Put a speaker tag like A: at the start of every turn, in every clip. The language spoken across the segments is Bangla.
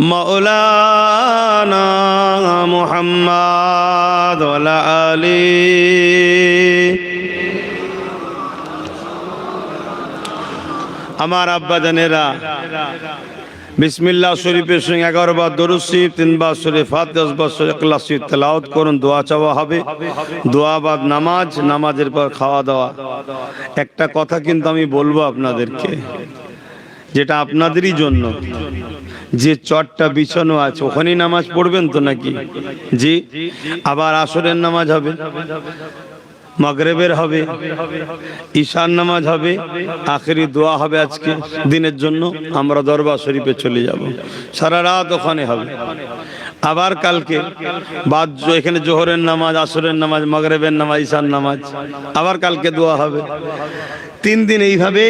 A: مولانا محمد وعلى آله আমার আব্বা জানেরা বিসমিল্লাহ শরীফের সঙ্গে এগারো বার দরুসি তিনবার শরীফ হাত দশ বার শরীফ ক্লাসি তেলাওত করুন দোয়া চাওয়া হবে দোয়া বাদ নামাজ নামাজের পর খাওয়া দাওয়া একটা কথা কিন্তু আমি বলবো আপনাদেরকে যেটা আপনাদেরই জন্য যে চটটা বিছানো আছে, ওখানেই নামাজ পড়বেন তো নাকি? জি? আবার আসরের নামাজ হবে, মগরেবের হবে ঈশান নামাজ হবে, আখেরি দোয়া হবে আজকে দিনের জন্য, আমরা দরবার শরীফে চলে যাব। সারা রাত ওখানে হবে। আবার কালকে। বাদ এখানে জোহরের নামাজ, আসরের নামাজ, মগরেবের নামাজ, ঈশার নামাজ। আবার কালকে দোয়া হবে। তিন দিন এইভাবে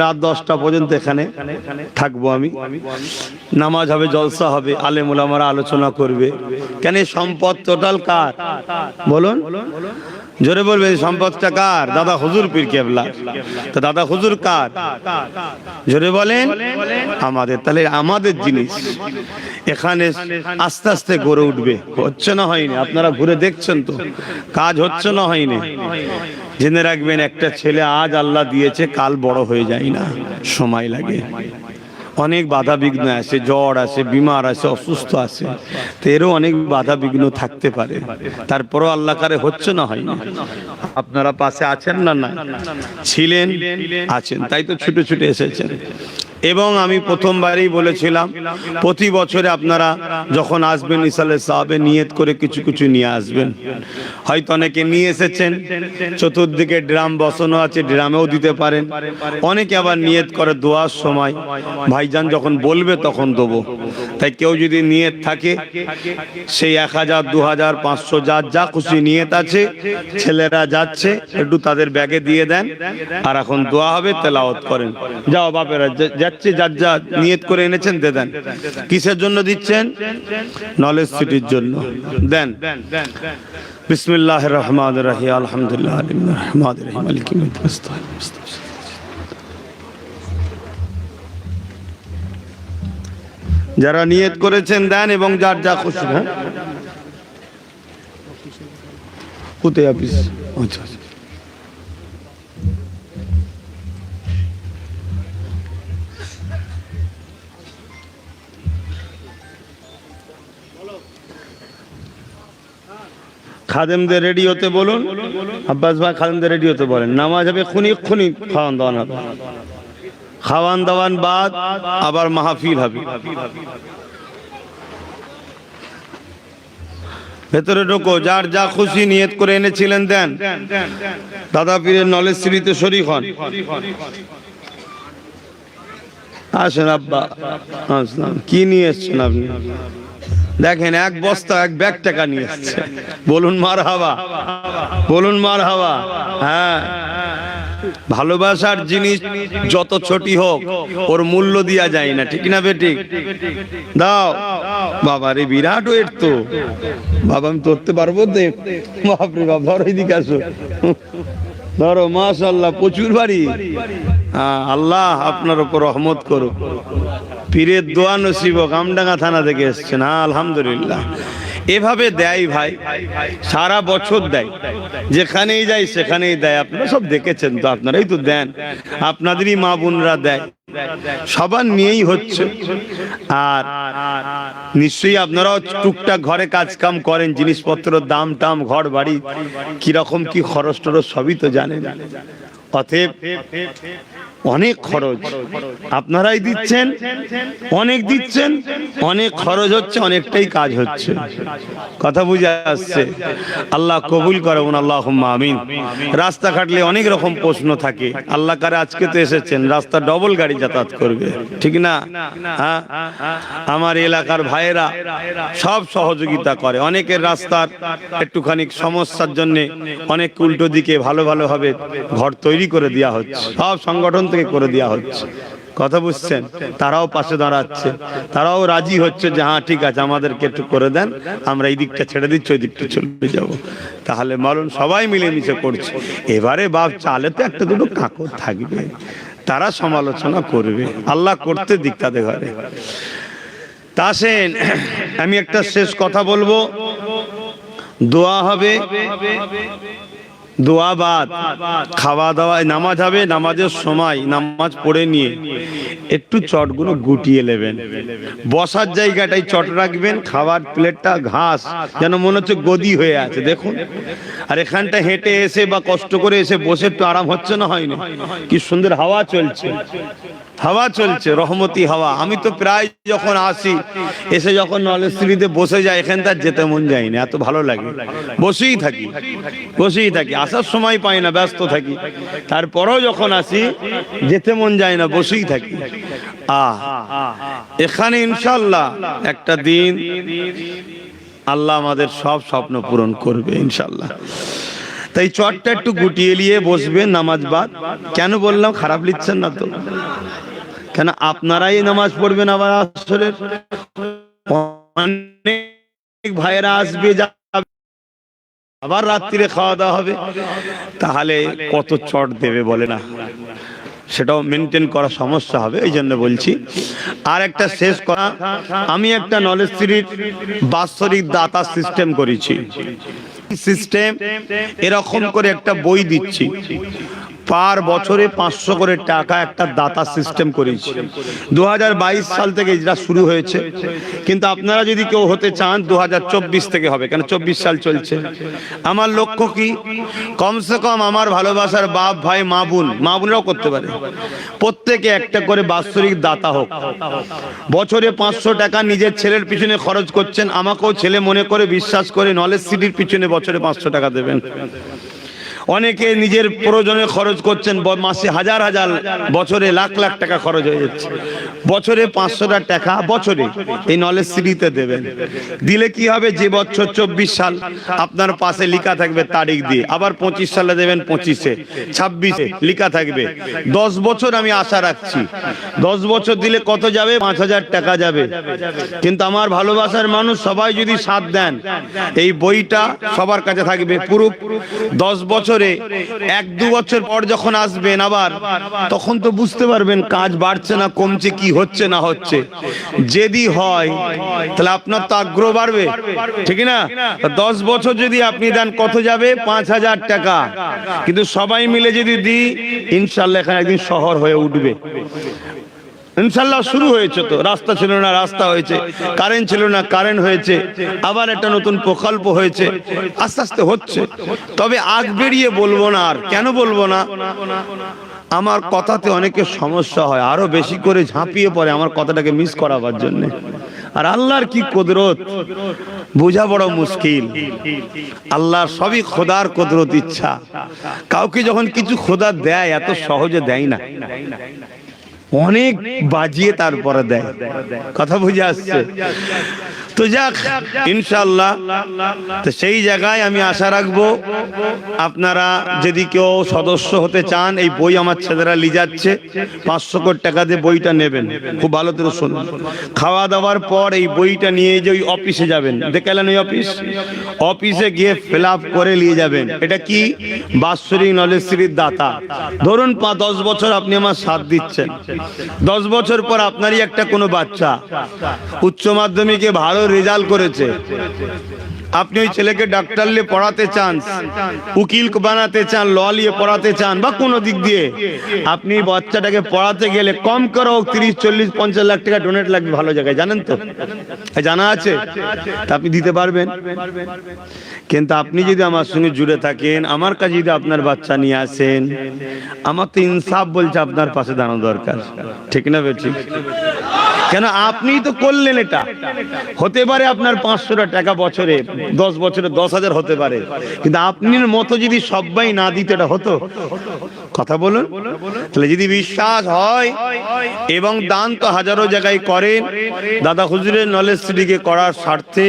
A: রাত দশটা পর্যন্ত এখানে থাকব আমি। নামাজ হবে, জলসা হবে আলেমুল আমরা আলোচনা করবে। কেন সম্পদ টোটাল কার? বলুন। জোরে বলবে সম্পদটা কার? দাদা হুজুর পীর কেবলা। তো দাদা হুজুর কার? জোরে বলেন, আমাদের। তাহলে আমাদের জিনিস এখানে আস্তে আস্তে গড়ে উঠবে। হচ্ছে না হয়নি? আপনারা ঘুরে দেখছেন তো। কাজ হচ্ছে না হয়নি। জেনে রাখবেন, একটা ছেলে আজ আল্লাহ দিয়েছে, কাল বড় হয়ে যায় না। সময় লাগে। অনেক বাধা বিঘ্ন আছে, জ্বর আছে, বিমার আছে, অসুস্থ আছে। তো এরও অনেক বাধা বিঘ্ন থাকতে পারে। তারপরও আল্লাহ কারে হচ্ছে না হয়। আপনারা পাশে আছেন না না ছিলেন, আছেন, তাই তো ছুটে ছুটে এসেছেন। এবং আমি প্রথমবারই বলেছিলাম, প্রতি বছরে আপনারা যখন আসবেন, ইসালে সাহাবে নিয়ত করে কিছু কিছু নিয়ে আসবেন। হয়তো অনেকে নিয়ে এসেছেন, চতুর্দিকে ড্রাম বসানো আছে, ড্রামেও দিতে পারেন। অনেকে আবার নিয়ত করে দোয়ার সময়, ভাইজান যখন বলবে তখন দেবো। তাই কেউ যদি নিয়ত থাকে, সেই এক হাজার, দু হাজার, পাঁচশো, যার যা খুশি নিয়ত আছে, ছেলেরা যাচ্ছে, একটু তাদের ব্যাগে দিয়ে দেন, আর এখন দোয়া হবে, তেলাওয়াত করেন। যাও বাপেরা যাচ্ছে, যার যা নিয়ত করে এনেছেন, দে দেন। কিসের জন্য দিচ্ছেন? নলেজ সিটির জন্য। দেন। বিসমিল্লাহ রহমান রহি আলহামদুলিল্লাহ রহমান। যারা নিয়ত করেছেন, দেন এবং যার যা খুশি হ্যাঁ? অফিস আচ্ছা আচ্ছা। খাদেমদের রেডি হতে বলুন, আব্বাস ভাই খাদেমদের রেডি হতে বলেন, নামাজ হবে খুনি খুনি, খাওয়ান দাওয়ান হবে। খাওয়ান দাওয়ান বাদ, আবার মাহফিল হবে। ভেতরে ঢোকো, যার যা খুশি নিয়ত করে এনেছিলেন, দেন। দাদা পীরের নলেজ সিঁড়িতে শরিক হন। আসেন আব্বা কি নিয়ে এসছেন আপনি? দেখেন এক বস্তা এক ব্যাগ টাকা নিয়ে এসছে। বলুন মার হাওয়া বলুন মার হাওয়া হ্যাঁ। ভালোবাসার জিনিস যত ছোটি হোক ওর মূল্য দেওয়া যায় না ঠিক না বেঠিক দাও। বাবা রে বিরাট ওয়েট তো। বাবা আমি ধরতে পারব তো? বাপরে বাবা ধরো এদিকে আসো। ধরো মাশাল্লাহ প্রচুর বাড়ি। হ্যাঁ, আল্লাহ আপনার উপর রহমত করুক। পীরের দোয়া নসিব কামডাঙ্গা থানা থেকে এসছেন। হ্যাঁ আলহামদুলিল্লাহ। এভাবে দেয় ভাই, সারা বছর দেয়। যেখানেই যাই সেখানেই দেয়। আপনারা সব দেখেছেন তো, আপনারাই তো দেন। আপনাদেরই মা বোনরা দেয়। সবার নিয়েই হচ্ছে। আর নিশ্চয়ই আপনারাও টুকটাক ঘরে কাজ কাম করেন জিনিসপত্র দাম টাম, ঘর বাড়ি, কীরকম কি খরচ টরচ সবই তো জানেন। অতএব অনেক খরচ। আপনারাই দিচ্ছেন, অনেক দিচ্ছেন, অনেক খরচ হচ্ছে, অনেকটাই কাজ হচ্ছে। কথা বুঝে আসছে। আল্লাহ কবুল করুন আল্লাহ আমিন। রাস্তা কাটলে অনেক রকম প্রশ্ন থাকে। আল্লাহ কারে আজকে তো এসেছেন, রাস্তা ডবল গাড়ি যাতায়াত করবে। ঠিক না? হ্যাঁ? আমার এলাকার ভাইয়েরা সব সহযোগিতা করে। অনেকের রাস্তার একটুখানি সমস্যার জন্য অনেক উল্টো দিকে ভালো ভালোভাবে ঘর তৈরি করে দেওয়া হচ্ছে। সব সংগঠন থেকে করে দেওয়া হচ্ছে। কথা বুঝছেন? তারাও পাশে দাঁড়াচ্ছে। তারাও রাজি হচ্ছে যে হ্যাঁ ঠিক আছে, আমাদেরকে একটু করে দেন। আমরা এই দিকটা ছেড়ে দিচ্ছি, ওই দিকটা চলে যাব। তাহলে মালুন সবাই মিলেমিশে করছে। এবারে বাপ, চালে তো একটা দুটো কাঁকর থাকবে। তারা সমালোচনা করবে। আল্লাহ করতে দিক তাদের ঘরে। তাসেন আমি একটা শেষ কথা বলব। দোয়া হবে। দোয়া বাদ, খাওয়া দাওয়া নামাজ হবে, নামাজের সময় নামাজ পড়ে নিয়ে একটু চটগুলো গুটিয়ে নেবেন। বসার জায়গাটাই চট রাখবেন খাবার প্লেটটা ঘাস, যেন মনে হচ্ছে গদি হয়ে আছে। দেখুন, আর এখানটা হেঁটে এসে বা কষ্ট করে এসে বসে একটু আরাম হচ্ছে না হয়নি? কি সুন্দর হাওয়া চলছে। হাওয়া চলছে, রহমতি হাওয়া। আমি তো প্রায় যখন আসি, এসে যখন নলেজ সিটিতে বসে যাই এখানটা যেতে মন যায় না, এত ভালো লাগে। বসেই থাকি বসেই থাকি, আসার সময় পাই না, ব্যস্ত থাকি। তারপরেও যখন আসি, যেতে মন যায় না, বসেই থাকি। আহ, এখানে ইনশাল্লাহ একটা দিন আল্লাহ আমাদের সব স্বপ্ন পূরণ করবে ইনশাল্লাহ তাই চটটা একটু গুটিয়ে নিয়ে বসবে, নামাজ বাদ। কেন বললাম, খারাপ লিখছেন না তো? কেন আপনারাই নামাজ পড়বেন আবার আসরের? অনেক ভাইয়েরা আসবে আবার রাত্রিরে খাওয়া দাওয়া হবে। তাহলে কত চট দেবে বলে না? সেটাও মেনটেন করা সমস্যা হবে, এই জন্য বলছি। আর একটা শেষ করা আমি একটা নলেজ সিরিজ বাৎসরিক দাতা সিস্টেম করেছি। সিস্টেম এরকম করে একটা বই দিচ্ছি। পার বছরে পাঁচশো করে টাকা একটা দাতা সিস্টেম করেছি। দু হাজার বাইশ সাল থেকে এটা শুরু হয়েছে। কিন্তু আপনারা যদি কেউ হতে চান দু হাজার চব্বিশ থেকে হবে, কেন চব্বিশ সাল চলছে। আমার লক্ষ্য কি? কমসে কম আমার ভালোবাসার বাপ, ভাই, মা, বোন, মা বোনরাও করতে পারে। প্রত্যেকে একটা করে বাৎসরিক দাতা হোক। বছরে পাঁচশো টাকা নিজের ছেলের পিছনে খরচ করছেন, আমাকেও ছেলে মনে করে বিশ্বাস করে নলেজ সিটির পিছনে বছরে পাঁচশো টাকা দেবেন। অনেকে নিজের প্রয়োজনে খরচ করছেন মাসে হাজার হাজার, বছরে লাখ লাখ টাকা খরচ হয়ে যাচ্ছে। বছরে পাঁচশোটা টাকা, বছরে এই নলেজ সিটিতে দেবেন। দিলে কি হবে? যে বছর চব্বিশ সাল আপনার পাশে লিখা থাকবে তারিখ দিয়ে, আবার পঁচিশ সালে দেবেন পঁচিশে, ছাব্বিশে লেখা থাকবে। দশ বছর আমি আশা রাখছি। দশ বছর দিলে কত যাবে? পাঁচ হাজার টাকা যাবে। কিন্তু আমার ভালোবাসার মানুষ সবাই যদি সাথ দেন, এই বইটা সবার কাছে থাকবে পুরো দশ বছরে এক দু বছর পর যখন আসবেন আবার, তখন তো বুঝতে পারবেন কাজ বাড়ছে না, কমছে, কি হচ্ছে না হচ্ছে। যদি হয়, তাহলে আপনার তো আগ্রহ বাড়বে। ঠিক না? দশ বছর যদি আপনি দেন, কত যাবে? পাঁচ হাজার টাকা। কিন্তু সবাই মিলে যদি দিই ইনশাল্লাহ এখানে একদিন শহর হয়ে উঠবে। ইনশাল্লাহ শুরু হয়েছে তো। রাস্তা ছিল না, রাস্তা হয়েছে। কারেন্ট ছিল না, কারেন্ট হয়েছে। আবার একটা নতুন প্রকল্প হয়েছে। আস্তে আস্তে হচ্ছে। তবে আগ বেরিয়ে বলব না আর। কেন বলব না? আমার কথাতে অনেকের সমস্যা হয়। আরও বেশি করে ঝাঁপিয়ে পড়ে আমার কথাটাকে মিস করাবার জন্য। আর আল্লাহর কি কুদরত? বোঝা বড় মুশকিল। আল্লাহর সবই খোদার কুদরত ইচ্ছা। কাউকে যখন কিছু খোদা দেয়, এত সহজে দেয় না। অনেক বাজিয়ে তারপরে দেয়। কথা বুঝে আসছে? তো যাক ইনশাল্লাহ তো সেই জায়গায় আমি আশা রাখব, আপনারা যদি কেউ সদস্য হতে চান, এই বই আমার ছেলেরা লি যাচ্ছে, পাঁচশো কোটি টাকা দিয়ে বইটা নেবেন। খুব ভালো করে শুনুন। খাওয়া দাওয়ার পর এই বইটা নিয়ে যে ওই অফিসে যাবেন। দেখলেন ওই অফিস? অফিসে গিয়ে ফিল করে নিয়ে যাবেন। এটা কি? বাৎসরিক নলেজ সিরির দাতা। ধরুন দশ বছর আপনি আমার সাথ দিচ্ছেন। দশ বছর পর আপনারই একটা কোনো বাচ্চা। উচ্চ মাধ্যমিকে ভালো রেজাল্ট করেছে। আপনি ওই ছেলেকে ডাক্তার নিয়ে পড়াতে চান, উকিল বানাতে চান, ল নিয়ে পড়াতে চান বা কোনো দিক দিয়ে, আপনি বাচ্চাটাকে পড়াতে গেলে কম করে হোক তিরিশ, চল্লিশ, পঞ্চাশ লাখ টাকা ডোনেট লাগবে ভালো জায়গায়, জানেন তো? জানা আছে? আপনি দিতে পারবেন। কিন্তু আপনি যদি আমার সঙ্গে জুড়ে থাকেন, আমার কাছে যদি আপনার বাচ্চা নিয়ে আসেন, আমার তো ইনসাফ বলছে আপনার পাশে দাঁড়ানো দরকার। ঠিক না ঠিক কেন আপনি তো করলেন এটা। হতে পারে আপনার পাঁচশোটা টাকা বছরে, দশ বছরে, দশ হাজার হতে পারে। কিন্তু আপনার মতো যদি সবাই না দিত, এটা হতো? কথা বলুন। তাহলে যদি বিশ্বাস হয় এবং দান তো হাজারো জায়গায় করেন, দাদা হুজুরের নলেজ সিটিকে করার স্বার্থে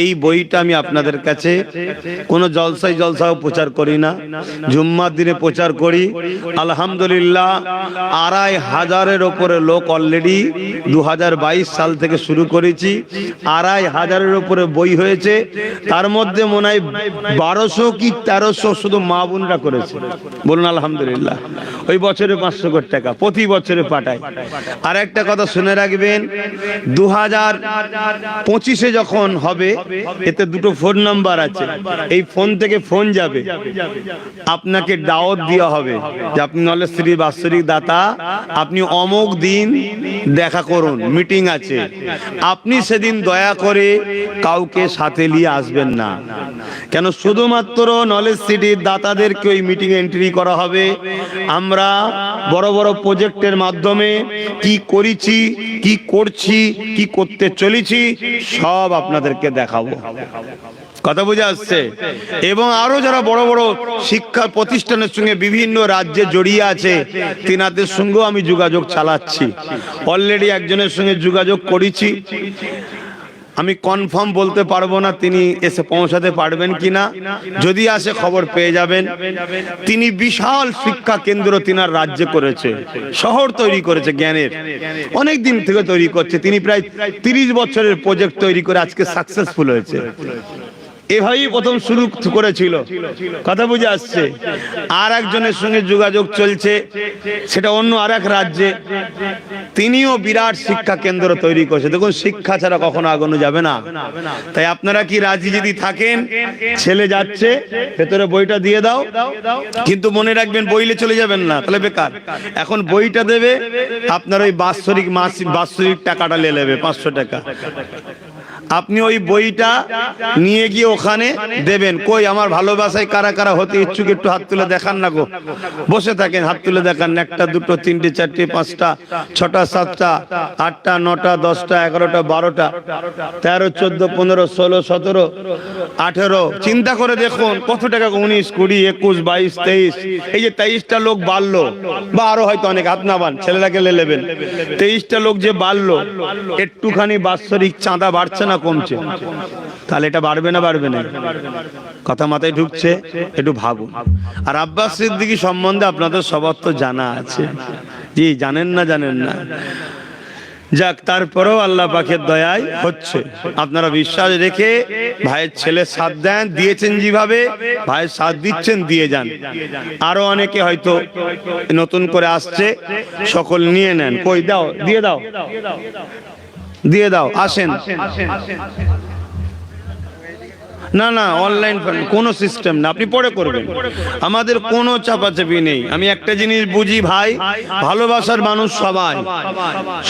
A: এই বইটা আমি আপনাদের কাছে কোনো জলসাই জলসাও প্রচার করি না, জুম্মার দিনে প্রচার করি। আলহামদুলিল্লাহ, আড়াই হাজারের ওপরে লোক অলরেডি দু হাজার বাইশ সাল থেকে শুরু করেছি, আড়াই হাজারের ওপরে বই হয়েছে। তার মধ্যে মনে হয় বারোশো কি তেরোশো শুধু মা বোনরা করেছে। বলুন, আলহামদুলিল্লাহ। ওই বছরে পাঁচশো কোটি টাকা, প্রতি বছরে পাঠায়। আর একটা কথা শুনে রাখবেন দু হাজার পঁচিশে যখন হবে, এতে দুটো ফোন নাম্বার আছে। এই ফোন থেকে ফোন যাবে। আপনাকে দাওয়াত দেওয়া হবে যে আপনি নলেজ শ্রী বাৎসরিক দাতা, আপনি অমুক দিন দেখা করুন, মিটিং আছে। আপনি সেদিন দয়া করে কাউকে সাথে নিয়ে আসবেন না। কেন শুধুমাত্র নলেজ সিটির দাতাদেরকে ওই মিটিং এন্ট্রি করা হবে? আমরা বড় বড় প্রজেক্টের মাধ্যমে কি করেছি, কি করছি, কি করতে চলেছি, সব আপনাদেরকে দেখাবো। কথা বুঝে আসছে। এবং আরও যারা বড় বড় শিক্ষা প্রতিষ্ঠানের সঙ্গে বিভিন্ন রাজ্যে জড়িয়ে আছে, তিনাদের সঙ্গেও আমি যোগাযোগ চালাচ্ছি। অলরেডি একজনের সঙ্গে যোগাযোগ করেছি। আমি কনফার্ম বলতে পারব না তিনি এসে পৌঁছাতে পারবেন কিনা। যদি আসে খবর পেয়ে যাবেন। তিনি বিশাল শিক্ষা কেন্দ্র তিনার রাজ্যে করেছে। শহর তৈরি করেছে জ্ঞানের। অনেক দিন থেকে তৈরি করছে। তিনি প্রায় তিরিশ বছরের প্রজেক্ট তৈরি করে আজকে সাকসেসফুল হয়েছে। এভাবেই প্রথম শুরু করেছিল। কথা বুঝে আসছে? আর একজনের সঙ্গে যোগাযোগ চলছে, সেটা অন্য আর এক রাজ্যে। তিনিও বিরাট শিক্ষা কেন্দ্র তৈরি করছে। দেখুন, শিক্ষা ছাড়া কখনো আগানো যাবে না। তাই আপনারা কি রাজি যদি থাকেন, ছেলে যাচ্ছে, ভেতরে বইটা দিয়ে দাও। কিন্তু মনে রাখবেন, বইলে চলে যাবেন না, তাহলে বেকার। এখন বইটা দেবে, আপনার ওই বাৎসরিক মাসিক বাৎসরিক টাকাটা নিয়ে নেবে, পাঁচশো টাকা। আপনি ওই বইটা নিয়ে গিয়ে ওখানে দেবেন। কই, আমার ভালোবাসায় কারা কারা হতে ইচ্ছুক একটু হাত তুলে দেখান না গো। বসে থাকেন, হাত তুলে দেখান একটা, দুটো, তিনটে, চারটে, পাঁচটা, ছটা, সাতটা, আটটা, নটা, দশটা, এগারোটা, বারোটা, তেরো, চোদ্দ, পনেরো, ষোলো, সতেরো, আঠেরো। চিন্তা করে দেখুন, কত টাকা উনিশ, কুড়ি, একুশ, বাইশ, তেইশ। এই যে তেইশটা লোক বাড়লো, বা আরও হয়তো অনেক, হাত না বান ছেলেরা গেলে নেবেন। তেইশটা লোক যে বাড়লো, একটুখানি বাৎসরিক চাঁদা বাড়ছে না কমছে। তাহলে এটা বাড়বে না বাড়বে না? কথা মাথায় ঢুকছে, একটু ভাবুন। আর আব্বাস সিদ্দিকী সম্বন্ধে আপনাদের সবার তো জানা আছে। জি, জানেন না জানেন না। যাক, তারপরেও আল্লাহ পাখের দয়ায় হচ্ছে। আপনারা বিশ্বাস রেখে ভাইয়ের ছেলে সাথ দেন, দিয়েছেন যেভাবে, ভাইয়ের সাথ দিচ্ছেন, দিয়ে যান। আরও অনেকে হয়তো নতুন করে আসছে, সকল নিয়ে নেন। কই, দাও, দিয়ে দাও। দিয়ে দাও আসেন। না না অনলাইন কোনো সিস্টেম না, আপনি পরে করবেন। আমাদের কোনো চাপাচাপি নেই। আমি একটা জিনিস বুঝি, ভাই, ভালোবাসার মানুষ সবাই।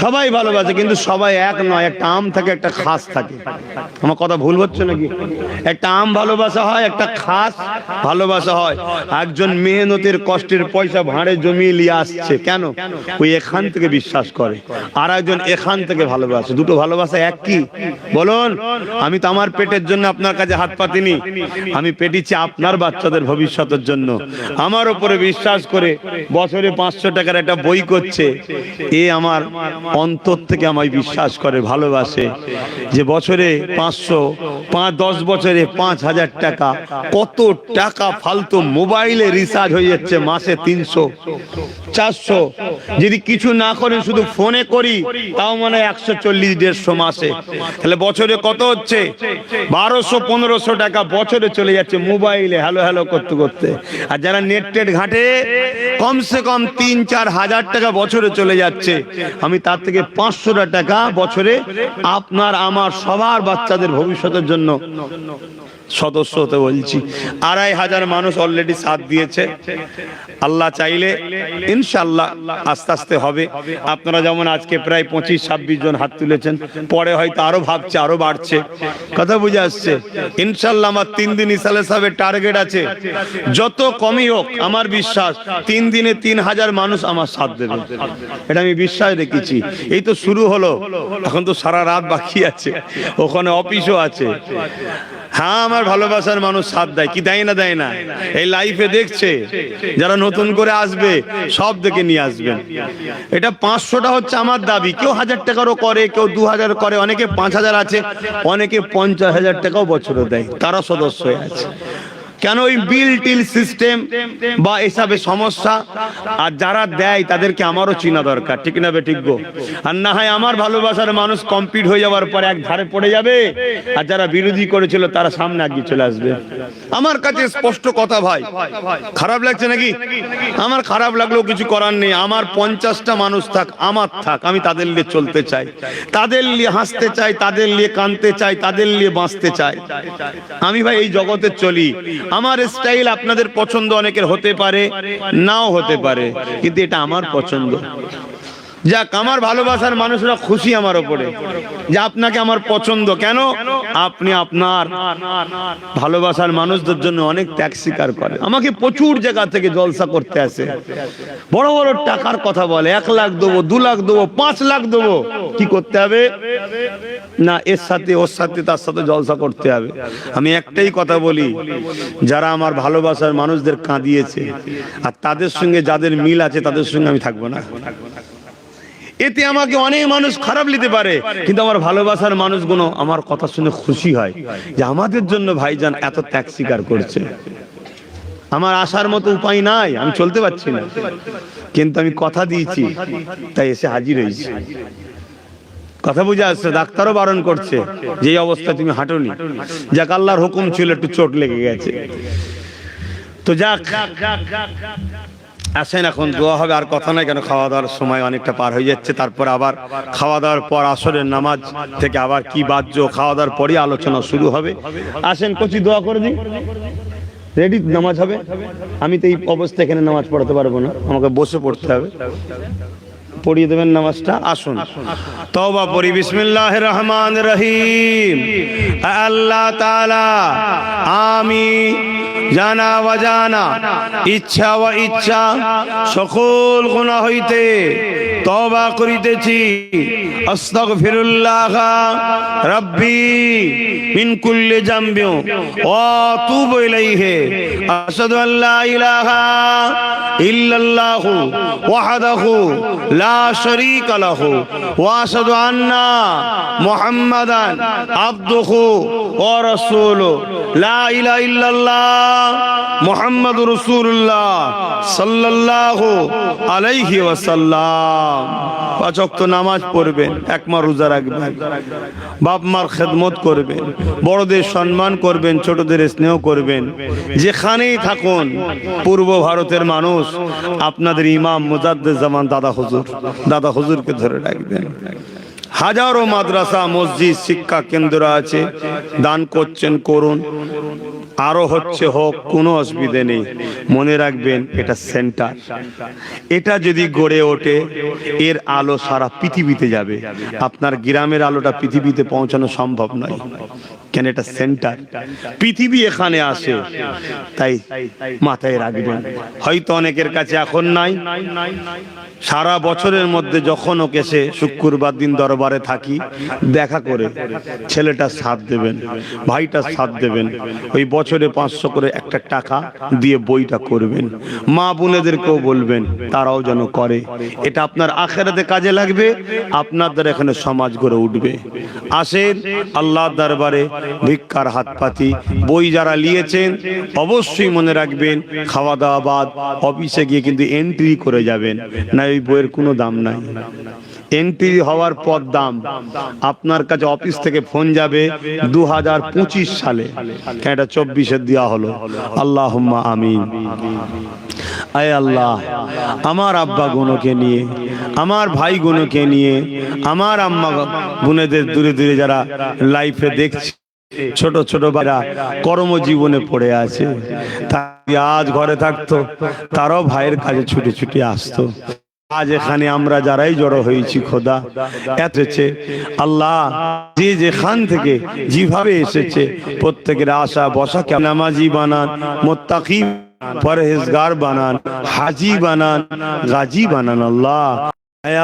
A: সবাই ভালোবাসে, কিন্তু সবাই এক নয়, একটা আম থাকে, একটা খাস থাকে। আমার কথা ভুল হচ্ছে নাকি? একটা আম ভালোবাসা হয়, একটা খাস ভালোবাসা হয়। একজন মেহনতের কষ্টের পয়সা ভাঁড়ে জমিয়ে নিয়ে আসছে। কেন? ওই এখান থেকে বিশ্বাস করে। আর একজন এখান থেকে ভালোবাসে। দুটো ভালোবাসা এক কি বলুন, আমি তো আমার পেটের জন্য আপনার কাছে হাত পাতিনি আমি পেটিছি আপনার বাচ্চাদের ভবিষ্যতের জন্য। আমার উপরে বিশ্বাস করে বছরে পাঁচশো টাকার একটা বই করছে। এ আমার অন্তর থেকে আমায় বিশ্বাস করে, ভালোবাসে যে বছরে পাঁচশো, পাঁচ, দশ বছরে পাঁচ হাজার টাকা, কত টাকা ফালতু মোবাইলে রিচার্জ হয়ে যাচ্ছে মাসে তিনশো, চারশো। যদি কিছু না করেন শুধু ফোনে করি, তাও মানে একশো চল্লিশ, দেড়শো মাসে। তাহলে বছরে কত হচ্ছে? বারোশো পনেরোশো টাকা বছরে চলে যাচ্ছে মোবাইলে হ্যালো হ্যালো করতে করতে। আর যারা নেট টেট ঘাটে, কমসে কম তিন চার হাজার টাকা বছরে চলে যাচ্ছে। আমি তার থেকে পাঁচশো টাকা বছরে আপনার, আমার, সবার বাচ্চাদের ভবিষ্যতের জন্য সদস্য হতে বলছি। আড়াই হাজার মানুষ অলরেডি সাথ দিয়েছে। আল্লাহ চাইলে ইনশাল্লাহ আস্তে আস্তে হবে। আপনারা যেমন আজকে প্রায় পঁচিশ ছাব্বিশ জন হাত তুলেছেন, পরে হয়তো আরও ভাবছে, আরও বাড়ছে। কথা বুঝে আসছে। ইনশাল্লাহ আমার তিন দিন ইসালে সাহেবের টার্গেট আছে। যত কমই হোক, আমার বিশ্বাস, তিন দিনে তিন হাজার মানুষ আমার সাথ দেবে। এটা আমি বিশ্বাস রেখেছি। এই তো শুরু হলো। এখন তো সারা রাত বাকি আছে। ওখানে অফিসও আছে। হ্যাঁ আমার ভালোবাসার মানুষ সাথ দেয়। কি দেয় না দেয় না? এই লাইফে দেখছে। যারা নতুন করে আসবে, সব দেখে নিয়ে আসবেন। এটা পাঁচশোটা হচ্ছে আমার দাবি। কেউ হাজার টাকারও করে, কেউ দু হাজার করে। অনেকে পাঁচ হাজার আছে, অনেকে পঞ্চাশ হাজার টাকাও বছরে দেয়। তারা সদস্য। আছে কেন ওই বিল টিল সিস্টেম বা এসবে সমস্যা? আর যারা দেয় তাদেরকে আমারও চিনা দরকার ঠিক না ঠিক গো? আর না হয় আমার ভালোবাসার মানুষ কমপ্লিট হয়ে যাওয়ার পরে এক ধারে পড়ে যাবে আর যারা বিরোধী করেছিল তারা সামনে আগিয়ে চলে আসবে। আমার কাছে স্পষ্ট কথা ভাই খারাপ লাগছে নাকি? আমার খারাপ লাগলেও কিছু করার নেই আমার পঞ্চাশটা মানুষ থাক আমার থাক আমি তাদের নিয়ে চলতে চাই। তাদের নিয়ে হাসতে চাই তাদের নিয়ে কানতে চাই তাদের নিয়ে বাঁচতে চাই। আমি ভাই এই জগতে চলি আমার স্টাইল আপনাদের পছন্দ অনেকের হতে পারে নাও হতে পারে কিন্তু এটা আমার পছন্দ। যাক, আমার ভালোবাসার মানুষরা খুশি আমার ওপরে। যে আপনাকে আমার পছন্দ। কেন? আপনি আপনার ভালোবাসার মানুষদের জন্য অনেক ত্যাগ স্বীকার করে আমাকে প্রচুর জায়গা থেকে জলসা করতে আসে। বড় বড় টাকার কথা বলে, এক লাখ দেবো, দু লাখ দেবো, পাঁচ লাখ দেবো। কি করতে হবে? না, এর সাথে, ওর সাথে, তার সাথে জলসা করতে হবে। আমি একটাই কথা বলি, যারা আমার ভালোবাসার মানুষদের কাঁদিয়েছে, আর তাদের সঙ্গে যাদের মিল আছে, তাদের সঙ্গে আমি থাকব না। এতে আমাকে অনেক মানুষ খারাপ নিতে পারে। কিন্তু আমার ভালোবাসার মানুষগুলো আমার কথা শুনে খুশি হয় যে আমাদের জন্য ভাইজান এত ত্যাগ স্বীকার করছে। আমার আসার মতো উপায় নাই, আমি চলতে পারছি না। কিন্তু আমি কথা দিয়েছি, তাই এসে হাজির হয়েছি। কথা বুঝে আসছে, ডাক্তারও বারণ করছে যে এই অবস্থায় তুমি হাঁটোনি। যাক, আল্লাহর হুকুম ছিল, একটু চোট লেগে গেছে। তো যাক আসেন এখন, দোয়া হবে, আর কথা নাই কেন? খাওয়া দাওয়ার সময় অনেকটা পার হয়ে যাচ্ছে, তারপর আবার খাওয়া দাওয়ার পর আসরের নামাজ থেকে আবার কি বাহ্য খাওয়া দাওয়ার পরই আলোচনা শুরু হবে। আসেন, কচি, দোয়া করে দিই রেডি নামাজ হবে? আমি তো এই অবস্থা এখানে নামাজ পড়াতে পারব না, আমাকে বসে পড়তে হবে। পড়িয়ে দেবেন নামাজটা। আসুন। তওবা পড়ি। বিসমিল্লাহ রহমান রহিম। আল্লাহ তাআলা, আমি জানা অজানা, ইচ্ছা ও ইচ্ছা সকল গুনাহ হইতে তওবা করিতেছি। আস্তাগফিরুল্লাহ রাব্বি মিন কুল্লি জামবি ওয়া আতুবু ইলাইহি। আশহাদু আন লা ইলাহা ইল্লাল্লাহু ওয়াহদাহু লা শারীকা লাহু ওয়া আশহাদু আন্না মুহাম্মাদান আবদুহু ওয়া রাসূলুহু লা ইলাহা ইল্লাল্লাহ মুহাম্মাদুর রাসূলুল্লাহ সাল্লাল্লাহু আলাইহি ওয়াসাল্লাম পাঁচ ওয়াক্ত নামাজ পড়বেন, এক মাস রোজা রাখবেন, বাপ মার খেদমত করবেন, বড়দের সম্মান করবেন, ছোটদের স্নেহ করবেন। যেখানেই থাকুন, পূর্ব ভারতের মানুষ, আপনাদের ইমাম মুজাদ্দের জামান দাদা হুজুর। দাদা হুজুরকে ধরে রাখবেন হাজারো মাদ্রাসা, মসজিদ, শিক্ষা কেন্দ্র আছে। দান করছেন, করুন। আরও হচ্ছে হোক, কোনো অসুবিধে নেই। মনে রাখবেন, এটা সেন্টার। এটা যদি গড়ে ওঠে, এর আলো সারা পৃথিবীতে যাবে। আপনার গ্রামের আলোটা পৃথিবীতে পৌঁছানো সম্ভব নয়। কেন এটা সেন্টার পৃথিবী এখানে আসে তাই মাথায় রাখবেন। হয়তো অনেকের কাছে এখন নাই। সারা বছরের মধ্যে যখন ওকে সে শুক্রবার দিন দরবারে থাকি, দেখা করে ছেলেটা সাথ দেবেন, ভাইটা সাথ দেবেন। ওই বছরে পাঁচশো করে একটা টাকা দিয়ে বইটা করবেন। মা বোনেদেরকেও বলবেন, তারাও যেন করে। এটা আপনার আখেরাতে কাজে লাগবে, আপনাদের এখানে সমাজ গড়ে উঠবে। আসেন আল্লাহ দরবারে ভিক্ষার হাত পাতি বই যারা নিয়েছেন অবশ্যই মনে রাখবেন খাওয়া দাওয়া বাদ অফিসে গিয়ে কিন্তু এন্ট্রি করে যাবেন না ওই বইয়ের কোনো দাম নাই এন্ট্রি হওয়ার পর দাম আপনার কাছে অফিস থেকে ফোন যাবে দু হাজার পঁচিশ সালে এটা চব্বিশে দেওয়া হলো আল্লাহ আমিন আয় আল্লাহ আমার আব্বা গুনোকে নিয়ে আমার ভাই গুনোকে নিয়ে আমার আম্মা গুনেদের দূরে দূরে যারা লাইফে দেখছে ছোট ছোট বারা কর্মজীবনে পড়ে আছে। আজ ঘরে থাকতো, তারাও ভাইয়ের কাজে ছুটে ছুটে আসতো। আজ এখানে আমরা যারাই জড়ো হয়েছি, খোদা এসেছে আল্লাহ যে যেখান থেকে যেভাবে এসেছে, প্রত্যেকের আশা বসাকে নামাজি বানান, মোত্তাকি পরহেজগার বানান, হাজি বানান, গাজী বানান আল্লাহ।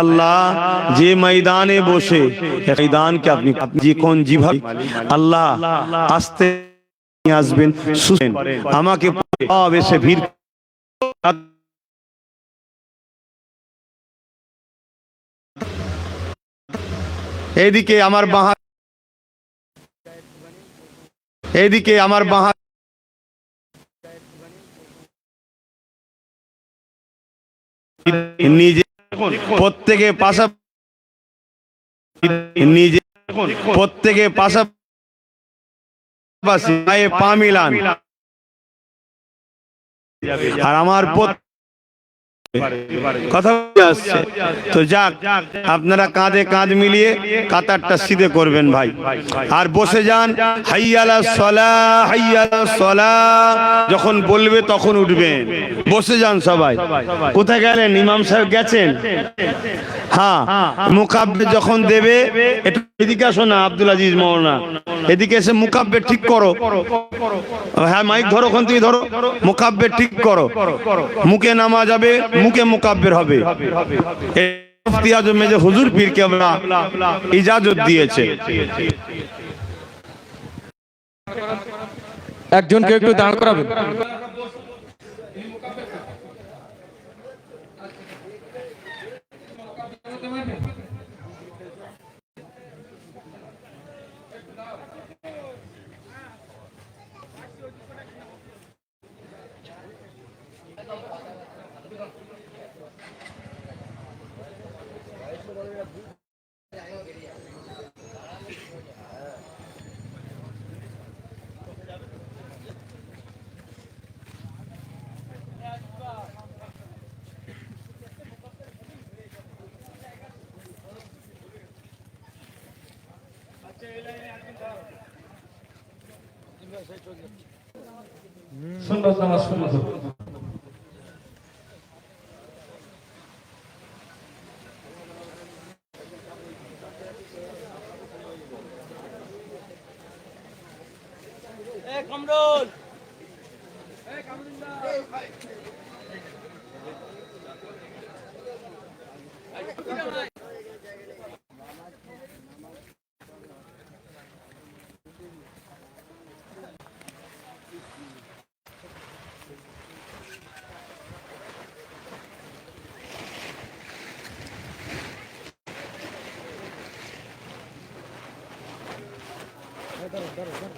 A: আল্লাহ, যে ময়দানে বসে ময়দানকে আপনি যে কোন যেভাবে আল্লাহ আসতে আসবেন শুনেন আমাকে এসে ভিড়। এদিকে আমার বাহা এদিকে আমার বাহা নিজে প্রত্যেকে পাশা নিজে প্রত্যেকে পাশাপাশি পা মিলান আর আমার প্রত্যেক কথা আসছে। তো যাক, আপনারা কাঁধে কাঁধ মিলিয়ে কাতারটা সিধে করবেন ভাই। আর বসে যান, হাইয়ালা সলা হাইয়ালা সলা, যখন বলবে তখন উঠবেন। বসে যান সবাই। কোথায় গেলেন? ইমাম সাহেব গেছেন? হ্যাঁ মুকাব্বে যখন দেবে, একটু এদিকে আসো না, আব্দুল আজিজ মৌলানা এদিকে এসে মুকাব্বে ঠিক করো। হ্যাঁ মাইক ধরো, ওখান থেকে ধরো। মুকাব্বে ঠিক করো। মুখে নামা যাবে মুখে মুকাব্বের হবে। মেজে হুজুর পীর আমরা ইজাজত দিয়েছে।
B: একজনকে একটু দাঁড় করাবেন। সুন্নত নামাজ সুন্নত claro, claro.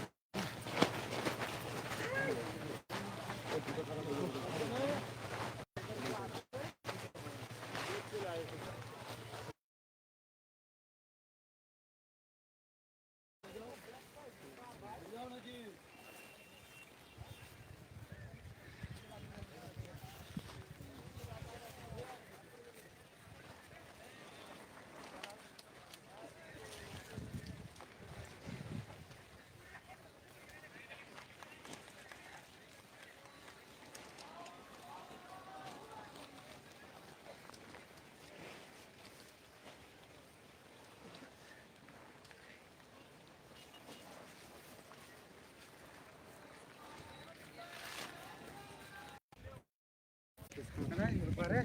B: পারে